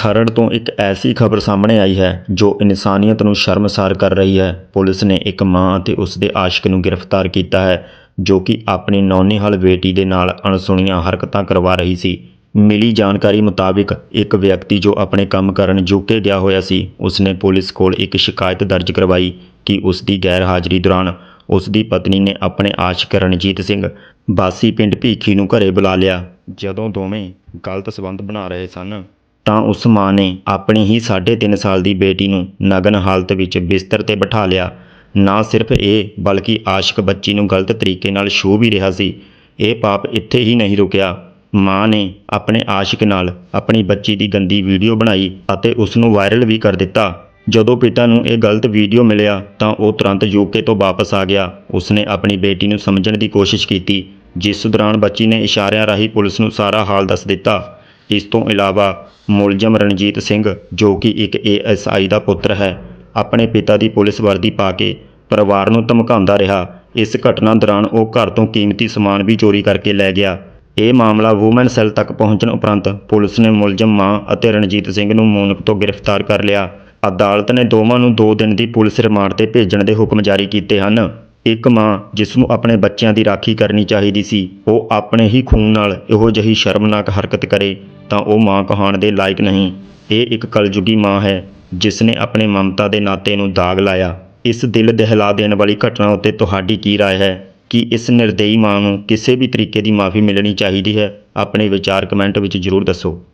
ਖਰੜ ਤੋਂ ਇੱਕ ਐਸੀ ਖਬਰ ਸਾਹਮਣੇ ਆਈ ਹੈ, ਜੋ ਇਨਸਾਨੀਅਤ ਨੂੰ ਸ਼ਰਮਸਾਰ ਕਰ ਰਹੀ ਹੈ। ਪੁਲਿਸ ਨੇ ਇੱਕ ਮਾਂ ਅਤੇ ਉਸ ਦੇ ਆਸ਼ਿਕ ਨੂੰ ਗ੍ਰਿਫਤਾਰ ਕੀਤਾ ਹੈ, ਜੋ ਕਿ ਆਪਣੀ ਨੌਨੇਹਾਲ ਬੇਟੀ ਦੇ ਨਾਲ ਅਣਸੁਣੀਆਂ ਹਰਕਤਾਂ ਕਰਵਾ ਰਹੀ ਸੀ। ਮਿਲੀ ਜਾਣਕਾਰੀ ਮੁਤਾਬਿਕ, ਇੱਕ ਵਿਅਕਤੀ ਜੋ ਆਪਣੇ ਕੰਮ ਕਰਨ ਯੂਕੇ ਗਿਆ ਹੋਇਆ ਸੀ, ਉਸਨੇ ਪੁਲਿਸ ਕੋਲ ਇੱਕ ਸ਼ਿਕਾਇਤ ਦਰਜ ਕਰਵਾਈ ਕਿ ਉਸ ਦੀ ਗੈਰ ਹਾਜ਼ਰੀ ਦੌਰਾਨ ਉਸ ਦੀ ਪਤਨੀ ਨੇ ਆਪਣੇ ਆਸ਼ਿਕ ਰਣਜੀਤ ਸਿੰਘ, ਬਾਸੀ ਪਿੰਡ ਭੀਖੀ ਨੂੰ ਘਰੇ ਬੁਲਾ ਲਿਆ। ਜਦੋਂ ਦੋਵੇਂ ਗਲਤ ਸਬੰਧ ਬਣਾ ਰਹੇ ਸਨ ਤਾਂ ਉਸ ਮਾਂ ਨੇ ਆਪਣੀ ਹੀ 3.5 ਸਾਲ ਦੀ ਬੇਟੀ ਨੂੰ ਨਗਨ ਹਾਲਤ ਵਿੱਚ ਬਿਸਤਰ ਤੇ ਬਿਠਾ ਲਿਆ। ਨਾ ਸਿਰਫ ਇਹ, ਬਲਕਿ ਆਸ਼ਿਕ ਬੱਚੀ ਨੂੰ ਗਲਤ ਤਰੀਕੇ ਨਾਲ ਛੂਹ ਵੀ ਰਿਹਾ ਸੀ। ਇਹ ਪਾਪ ਇੱਥੇ ਹੀ ਨਹੀਂ ਰੁਕਿਆ। ਮਾਂ ਨੇ ਆਪਣੇ ਆਸ਼ਿਕ ਨਾਲ ਆਪਣੀ ਬੱਚੀ ਦੀ ਗੰਦੀ ਵੀਡੀਓ ਬਣਾਈ ਅਤੇ ਉਸ ਨੂੰ ਵਾਇਰਲ ਵੀ ਕਰ ਦਿੱਤਾ। ਜਦੋਂ ਪਿਤਾ ਨੂੰ ਇਹ ਗਲਤ ਵੀਡੀਓ ਮਿਲਿਆ, ਤਾਂ ਉਹ ਤੁਰੰਤ ਯੂਕੇ ਤੋਂ ਵਾਪਸ ਆ ਗਿਆ। ਉਸਨੇ ਆਪਣੀ ਬੇਟੀ ਨੂੰ ਸਮਝਣ ਦੀ ਕੋਸ਼ਿਸ਼ ਕੀਤੀ, ਜਿਸ ਦੌਰਾਨ ਬੱਚੀ ਨੇ ਇਸ਼ਾਰਿਆਂ ਰਾਹੀਂ ਪੁਲਿਸ ਨੂੰ ਸਾਰਾ ਹਾਲ ਦੱਸ ਦਿੱਤਾ। ਇਸ ਤੋਂ ਇਲਾਵਾ ਮੁਲਜ਼ਮ ਰਣਜੀਤ ਸਿੰਘ, ਜੋ ਕਿ ਇੱਕ ਏਐਸਆਈ ਦਾ ਪੁੱਤਰ ਹੈ, ਆਪਣੇ ਪਿਤਾ ਦੀ ਪੁਲਿਸ ਵਰਦੀ ਪਾ ਕੇ ਪਰਿਵਾਰ ਨੂੰ ਧਮਕਾਉਂਦਾ ਰਿਹਾ। ਇਸ ਘਟਨਾ ਦੌਰਾਨ ਉਹ ਘਰ ਤੋਂ ਕੀਮਤੀ ਸਮਾਨ ਵੀ ਚੋਰੀ ਕਰਕੇ ਲੈ ਗਿਆ। ਇਹ ਮਾਮਲਾ ਵੂਮਨ ਸੈੱਲ ਤੱਕ ਪਹੁੰਚਣ ਉਪਰੰਤ ਪੁਲਿਸ ਨੇ ਮੁਲਜ਼ਮ ਮਾਂ ਅਤੇ ਰਣਜੀਤ ਸਿੰਘ ਨੂੰ ਮੋਨਕ ਤੋਂ ਗ੍ਰਿਫਤਾਰ ਕਰ ਲਿਆ। ਅਦਾਲਤ ਨੇ ਦੋਵਾਂ ਨੂੰ 2 ਦਿਨ ਦੀ ਪੁਲਿਸ ਰਿਮਾਂਡ ਤੇ ਭੇਜਣ ਦੇ ਹੁਕਮ ਜਾਰੀ ਕੀਤੇ ਹਨ। ਇੱਕ ਮਾਂ ਜਿਸ ਨੂੰ ਆਪਣੇ ਬੱਚਿਆਂ ਦੀ ਰਾਖੀ ਕਰਨੀ ਚਾਹੀਦੀ ਸੀ ਉਹ ਆਪਣੇ ਹੀ ਖੂਨ ਨਾਲ ਇਹੋ ਜਿਹੀ ਸ਼ਰਮਨਾਕ ਹਰਕਤ ਕਰੇ ਤਾਂ ਉਹ ਮਾਂ ਕਹਾਣ ਦੇ ਲਾਇਕ ਨਹੀਂ ਇਹ ਇੱਕ ਕਲਯੁਗੀ ਮਾਂ ਹੈ ਜਿਸ ਨੇ ਆਪਣੇ ਮਮਤਾ ਦੇ ਨਾਤੇ ਨੂੰ ਦਾਗ ਲਾਇਆ ਇਸ ਦਿਲ ਦਹਿਲਾ ਦੇਣ ਵਾਲੀ ਘਟਨਾ ਉੱਤੇ ਤੁਹਾਡੀ ਕੀ رائے ਹੈ ਕਿ ਇਸ ਨਿਰਦਈ ਮਾਂ ਨੂੰ ਕਿਸੇ ਵੀ ਤਰੀਕੇ ਦੀ ਮਾਫੀ ਮਿਲਣੀ ਚਾਹੀਦੀ ਹੈ ਆਪਣੇ ਵਿਚਾਰ ਕਮੈਂਟ ਵਿੱਚ ਜ਼ਰੂਰ ਦੱਸੋ